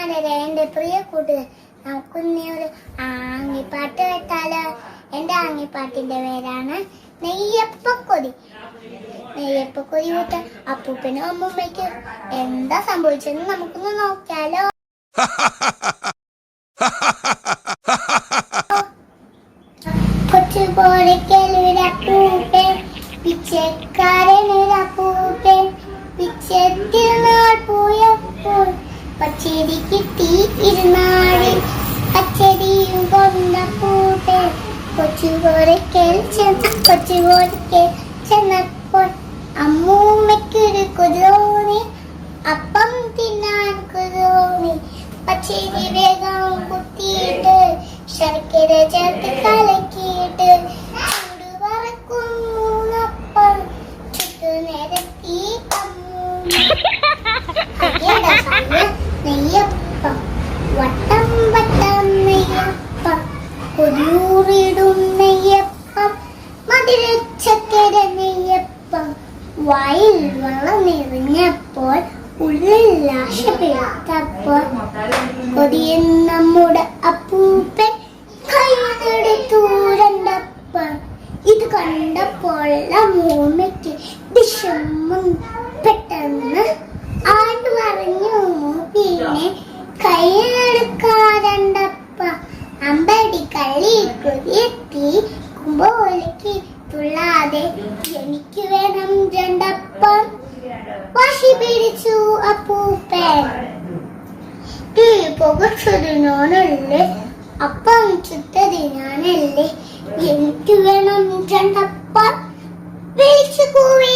കൂട്ടുകാരെ എന്റെ പ്രിയ കൂട്ടുകാർ. നമുക്കിനി ഒരു ആങ്ങിപ്പാട്ട് കേട്ടാലോ? എന്റെ ആങ്ങിപ്പാട്ടിന്റെ പേരാണ് നെയ്യപ്പക്കൊതി നെയ്യപ്പക്കൊതി കൂട്ട അപ്പൂപ്പനും അമ്മൂമ്മയ്ക്കും എന്താ സംഭവിച്ചെന്ന് നമുക്കൊന്ന് നോക്കിയാലോ? കൊച്ചുപോലക്കലൂരപ്പൂപ്പൻ പിച്ചക്കാരനൊരപ്പൂപ്പൻ പിച്ചത്തിരുന്നാൾ പോയപ്പോൾ പച്ചരി കിട്ടി ഇരുന്നാളിൽ പച്ചരിയും കൊണ്ടപ്പൂപ്പൻ കൊച്ചുപോലക്കൽ ചെന്ന് കൊച്ചുപോലക്കൽ ചെന്നപ്പോൾ അമ്മൂമ്മയ്ക്കൊരു കൊതോന്നി അപ്പം തിന്നാൻ കൊതോന്നി പച്ചരി വേഗം കുത്തിയിട്ട് ശർക്കര ചേർത്ത് കലക്കിയിട്ട് ചൂട് അമ്മൂമ്മ വായിൽ വെള്ളം നിറഞ്ഞപ്പോൾ ഉള്ളിൽ ആശ പെരുത്തപ്പോൾ കൊതിയൻ നമ്മുടെ അപ്പൂപ്പൻ കൈയെടുത്തു രണ്ടപ്പം. ഇത് കണ്ടപ്പോൾ മൂമ്മയ്ക്ക് വിഷമം പെട്ടെന്ന് ആണ്ട് പറഞ്ഞു പിന്നെ കൈയെടുക്കാരണ്ടപ്പ അമ്പടി കളി കുതിയെത്തി കുമ്പോലയ്ക്ക് തുള്ളാതെ എനിക്ക് വേണം പിടിച്ചു അപ്പൂപ്പൻ തീ പുകച്ചതിനാണല്ലേ അപ്പം ചുട്ടതിനാണല്ലേ എനിക്ക് വേണം രണ്ടപ്പം വിളിച്ചു കൂവി.